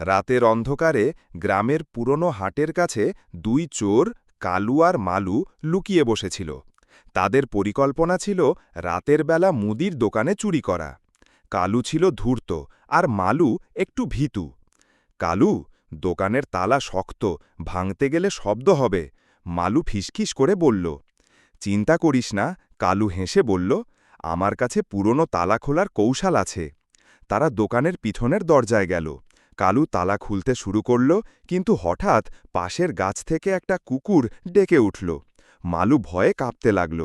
রাতের অন্ধকারে গ্রামের পুরনো হাটের কাছে দুই চোর, কালু আর মালু, লুকিয়ে বসেছিল। তাদের পরিকল্পনা ছিল রাতের বেলা মুদির দোকানে চুরি করা। কালু ছিল ধূর্ত আর মালু একটু ভীতু। কালু, দোকানের তালা শক্ত, ভাঙতে গেলে শব্দ হবে। মালু ফিসকিস করে বলল, চিন্তা করিস না কালু হেসে বলল, আমার কাছে পুরনো তালা খোলার কৌশল আছে। তারা দোকানের পিছনের দরজায় গেল। কালু তালা খুলতে শুরু করল, কিন্তু হঠাৎ পাশের গাছ থেকে একটা কুকুর ডেকে উঠল। মালু ভয়ে কাঁপতে লাগল,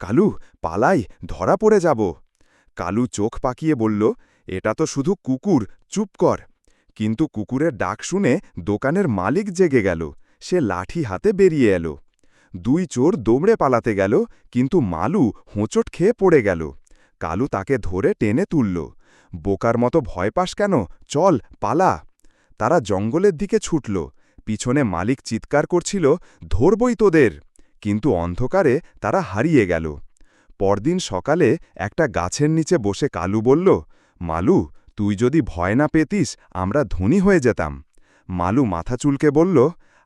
কালু, পালাই, ধরা পড়ে যাব। কালু চোখ পাকিয়ে বলল, এটা তো শুধু কুকুর, চুপ কর। কিন্তু কুকুরের ডাক শুনে দোকানের মালিক জেগে গেল, সে লাঠি হাতে বেরিয়ে এলো। দুই চোর দৌড়ে পালাতে গেল, কিন্তু মালু হোঁচট খেয়ে পড়ে গেল। কালু তাকে ধরে টেনে তুলল। বোকার মতো ভয় পাস কেন? চল, পালা। তারা জঙ্গলের দিকে ছুটল। পিছনে মালিক চিৎকার করছিল, ধরবই তোদের! কিন্তু অন্ধকারে তারা হারিয়ে গেল। পরদিন সকালে একটা গাছের নিচে বসে কালু বলল, মালু, তুই যদি ভয় না পেতিস, আমরা ধনী হয়ে যেতাম। মালু মাথা চুলকে বলল,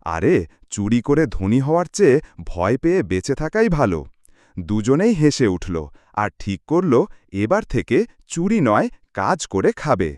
আরে, চুরি করে ধনী হওয়ার চেয়ে ভয় পেয়ে বেঁচে থাকাই ভালো। দুজনেই হেসে উঠল আর ঠিক করল এবার থেকে চুরি নয় কাজ করে খাবে।